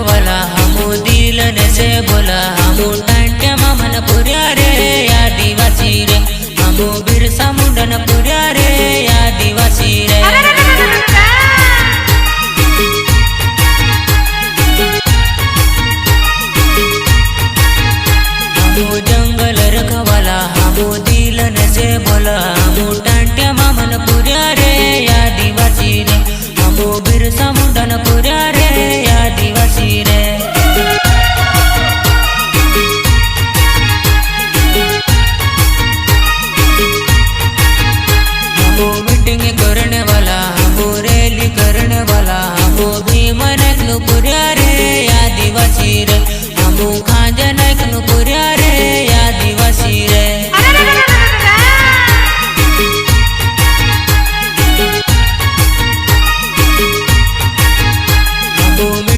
વલા હમુ દિલ ને સે બોલા હમુ ટાંટ્યામાં મન પૂર્યા રે આદિવાસી રે હમુ બિરસા મુંડન પૂર્યા રે આદિવાસી રે હમુ જંગલ રખવાલા હમુ દિલ ને સે બોલા હમુ ટાંટ્યામાં મન પૂર્યા રે આદિવાસી રે હમુ બિરસા મુંડન પૂર્યા રે યાદ જીર આંબુ ખાંજ નાખનું